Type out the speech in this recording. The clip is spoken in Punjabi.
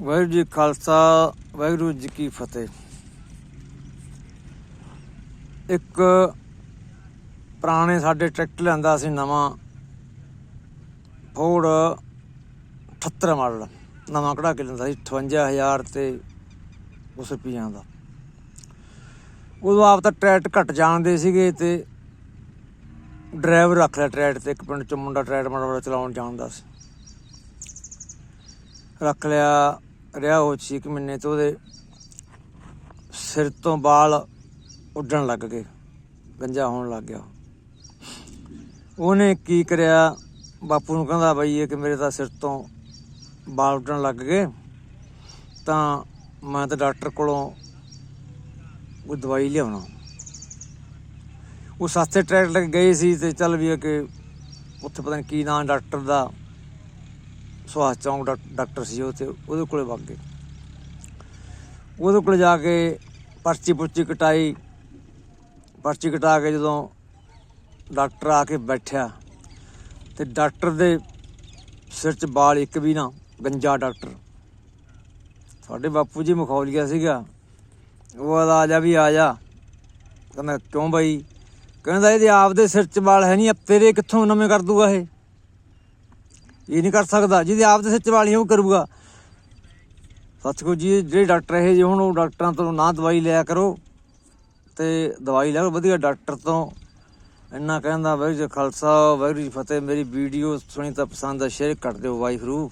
ਵਾਹਿਗੁਰੂ ਜੀ ਖਾਲਸਾ, ਵਾਹਿਗੁਰੂ ਜੀ ਕੀ ਫਤਿਹ। ਇੱਕ ਪੁਰਾਣੇ ਸਾਡੇ ਟਰੈਕਟਰ ਲੈਂਦਾ ਸੀ ਨਵਾਂ ਫੋਰਡ 78 ਮਾਡਲ। ਨਵਾਂ ਕਢਾ ਕੇ ਲੈਂਦਾ ਸੀ 58000 ਤੇ ਉਸ ਰੁਪਈਆਂ ਦਾ। ਉਦੋਂ ਆਪ ਤਾਂ ਟਰੈਕਟ ਘਟ ਜਾਣਦੇ ਸੀਗੇ ਤੇ ਡਰਾਈਵਰ ਰੱਖ ਲਿਆ ਟਰੈਕਟ ਤੇ, ਇੱਕ ਪਿੰਡ ਚ ਮੁੰਡਾ ਟਰੈਟ ਮਾਡਲ ਚਲਾਉਣ ਜਾਣਦਾ ਸੀ। ਰੱਖ ਲਿਆ, ਰਿਹਾ ਉਹ ਛੇ ਕੁ ਮਹੀਨੇ ਤੋਂ ਉਹਦੇ ਸਿਰ ਤੋਂ ਬਾਲ ਉੱਡਣ ਲੱਗ ਗਏ, ਗੰਜਾ ਹੋਣ ਲੱਗ ਗਿਆ। ਉਹਨੇ ਕੀ ਕਰਿਆ? ਬਾਪੂ ਨੂੰ ਕਹਿੰਦਾ ਬਈ ਇਹ ਕਿ ਮੇਰੇ ਤਾਂ ਸਿਰ ਤੋਂ ਬਾਲ ਉੱਡਣ ਲੱਗ ਗਏ, ਤਾਂ ਮੈਂ ਤਾਂ ਡਾਕਟਰ ਕੋਲੋਂ ਉਹ ਦਵਾਈ ਲਿਆਉਣਾ। ਉਹ ਸਸਤੇ ਟਰੈਕਟਰ ਲੈ ਕੇ ਗਏ ਸੀ ਤੇ ਚੱਲ ਵੀ ਇਹ ਕਿ ਉੱਥੇ ਪਤਾ ਨਹੀਂ ਕੀ ਨਾਂ ਡਾਕਟਰ ਦਾ ਸੁਹਾਸ ਚੌਂਕ ਡਾਕ- ਡਾਕਟਰ ਸੀ ਉਹ ਤੇ ਉਹਦੇ ਕੋਲੇ ਵਗ ਗਏ। ਉਹਦੇ ਕੋਲੇ ਜਾ ਕੇ ਪਰਚੀ ਪੁਰਚੀ ਕਟਾਈ। ਪਰਚੀ ਕਟਾ ਕੇ ਜਦੋਂ ਡਾਕਟਰ ਆ ਕੇ ਬੈਠਿਆ, ਤੇ ਡਾਕਟਰ ਦੇ ਸਿਰ 'ਚ ਬਾਲ ਇੱਕ ਵੀ ਨਾ, ਗੰਜਾ ਡਾਕਟਰ। ਸਾਡੇ ਬਾਪੂ ਜੀ ਮਖੌਲੀਆ ਸੀਗਾ। ਉਹ ਆਦਾ ਆ ਜਾ ਵੀ, ਆ ਜਾ। ਕਹਿੰਦਾ, ਕਿਉਂ ਬਾਈ? ਕਹਿੰਦਾ, ਇਹਦੇ ਆਪ ਦੇ ਸਿਰ 'ਚ ਵਾਲ ਹੈ ਨਹੀਂ ਅਬ ਤੇਰੇ ਕਿੱਥੋਂ ਨਵੇਂ ਕਰ ਦੂਗਾ ਇਹ? ਇਹ ਨਹੀਂ ਕਰ ਸਕਦਾ, ਜਿਹਦੇ ਆਪ ਦੇ ਸਿਰ 'ਚ ਵਾਲ ਉਹ ਕਰੂਗਾ। ਸੱਚਕੋ ਜੀ, ਜਿਹੜੇ ਡਾਕਟਰ ਇਹ ਜੇ ਹੁਣ, ਉਹ ਡਾਕਟਰਾਂ ਤੋਂ ਨਾ ਦਵਾਈ ਲਿਆ ਕਰੋ ਤੇ ਦਵਾਈ ਲੈ ਵਧੀਆ ਡਾਕਟਰ ਤੋਂ। ਇੰਨਾ ਕਹਿੰਦਾ, ਵਾਹਿਗੁਰੂ ਜੀ ਖਾਲਸਾ, ਵਾਹਿਗੁਰੂ ਜੀ ਫਤਿਹ, ਮੇਰੀ ਵੀਡੀਓ ਸੁਣੀ ਤਾਂ ਪਸੰਦ ਆ, ਸ਼ੇਅਰ ਕਰ ਦਿਓ ਵਾਹਿਗੁਰੂ।